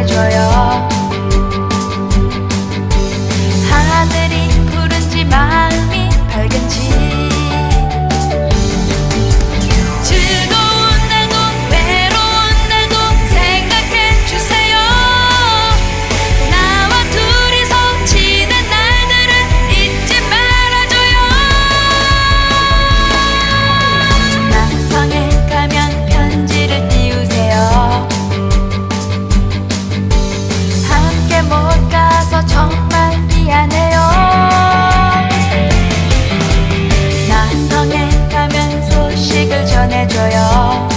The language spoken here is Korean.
해줘요. 해줘요.